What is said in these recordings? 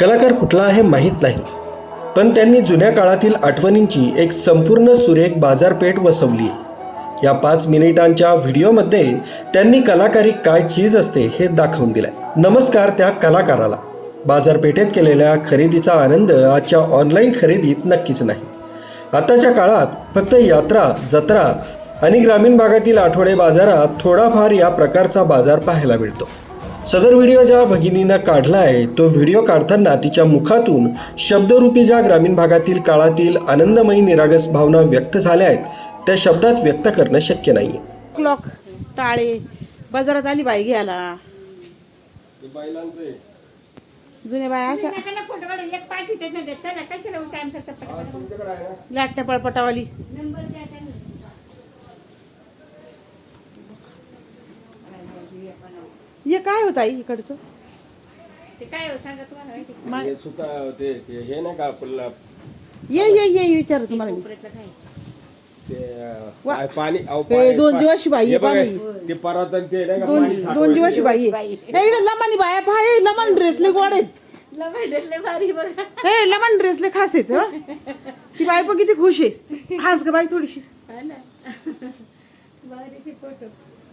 कलाकार कुठला आहे माहीत नाही. पण त्यांनी जुन्या काळातील आठवणींची एक संपूर्ण सुरेख बाजारपेठ वसवली. या पाच मिनिटांच्या व्हिडिओमध्ये त्यांनी कलाकारी काय चीज असते हे दाखवून दिलंय. नमस्कार त्या कलाकाराला. बाजारपेठेत केलेल्या खरेदीचा आनंद आजच्या ऑनलाईन खरेदीत नक्कीच नाही. आताच्या काळात फक्त यात्रा जत्रा आणि ग्रामीण भागातील आठवडे बाजारात थोडाफार या प्रकारचा बाजार पाहायला मिळतो. सदर व्हिडिओ ज्या भगिनीनं काढला आहे तो व्हिडिओ काढताना तिच्या मुखातून शब्दरूपी ज्या ग्रामीण भागातील काळातील आनंदमयी निरागस भावना व्यक्त झाल्या आहेत त्या शब्दात व्यक्त करणं शक्य नाही क्लॉक टाळे बाजारात आली बाई घ्यायला. जुन्या बाया अशा नका फोटो हे काय होत आई इकडचं ते काय हो सांगा तुम्हाला माहिती का? मा- हे सुका ते ते हे नाही का आपल्याला ये ये ये विचार तुम्हाला मी कोपऱ्यातलं काय ते अं, वा. काय पाणी अहो, पाणी- दोन पा- जीवाशी बाई हे बघा, पाणी. ते ते नाही का दोन पाणी दोन. जीवाशी बाई आहे. हे इकडे लमानी बाया पहा हे लमन ड्रेसले गोड आहेत ड्रेसले भारी बघा हे लमन ड्रेसले खास आहेत हं. ती बाई पण किती खुश आहे हास का बाई थोडीशी हा ना भारीचे फोटो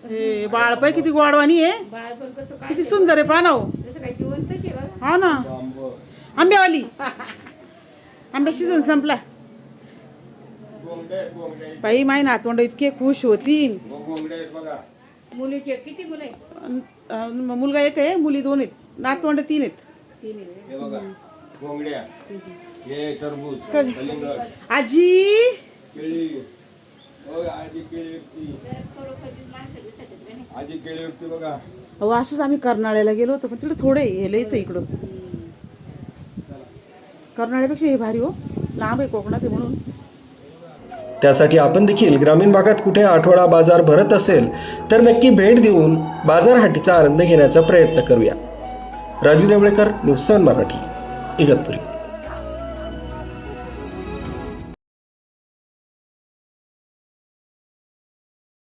हे बाळ पाय किती गोडवाणी आहे. बाळ पण कसं काय किती सुंदर आहे पानाव जसं काय जिवंतच आहे बघा. हा ना. आंबं. आंब्यावाली. आंब्या सीझन संपला. बाई माई नातवंड इतके खुश होतील. बघा मुलीचे किती मुलं आहेत? अन- अन मुलगा एक आहे मुली दोन आहेत. नातवंड तीन आहेत. तीन आहे. हे बघा गोंगड्या हे टरबूज कळलं. कलिंगड आजी. केळी. हो आजी केळी खरोखर माणसं दिसत आहेत का नाही? आजी केळी बघा. अहो असंच आम्ही कर्नाळ्याला गेलो होतो पण तिकडे थोडे हे लयच आहे इकडं. कर्नाळ्यापेक्षा हे भारी हो. लांब आहे कोकणात आहे म्हणून. त्यासाठी आपण देखील ग्रामीण भागात कुठे आठवडा बाजार भरत असेल तर नक्की भेट देऊन बाजारहाटीचा आनंद घेण्याचा प्रयत्न करूया. Raju Devlekar news seven Marathi Igatpuri.